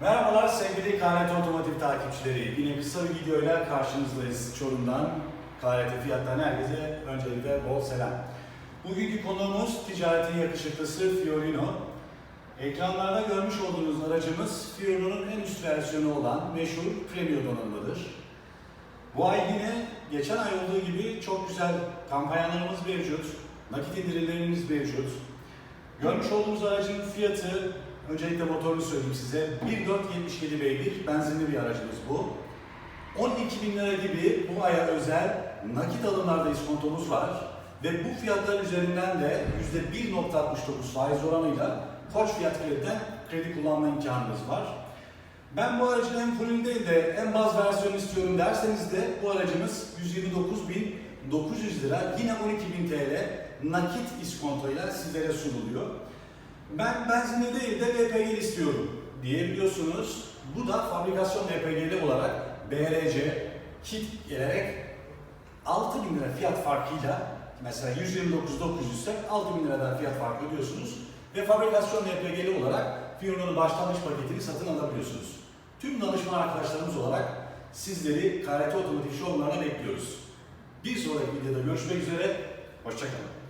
Merhabalar sevgili KNT Otomotiv takipçileri. Yine kısa bir videoyla karşınızdayız. Çorum'dan KNT fiyatlarına herkese öncelikle bol selam. Bugünkü konuğumuz ticaretin yakışıklısı Fiorino. Ekranlarda görmüş olduğunuz aracımız Fiorino'nun en üst versiyonu olan meşhur Premio donanımıdır. Bu ay yine geçen ay olduğu gibi çok güzel kampanyalarımız mevcut, nakit indirimlerimiz mevcut. Görmüş olduğumuz aracın fiyatı, öncelikle motorunu söyleyeyim size, 1.477 beygir benzinli bir aracımız bu. 12 bin lira gibi bu aya özel nakit alımlarda iskontomuz var ve bu fiyatlar üzerinden de %1.69 faiz oranıyla Koç Fiyat Kredi'den kredi kullanma imkanımız var. Ben bu aracın en fullünü değil de en baz versiyonu istiyorum derseniz de bu aracımız 129.900 lira yine 12.000 TL nakit iskontoyla sizlere sunuluyor. Ben benzinli değil de LPG istiyorum diyebiliyorsunuz. Bu da fabrikasyon LPG'li olarak BRC kit gelerek 6000 lira fiyat farkıyla mesela 129.900 ise 6000 liradan fiyat farkı ödüyorsunuz ve fabrikasyon LPG'li olarak Fiorino'nun başlangıç paketini satın alabiliyorsunuz. Tüm danışman arkadaşlarımız olarak sizleri KRT Otomotiv Showroom'larına bekliyoruz. Bir sonraki videoda görüşmek üzere, hoşçakalın.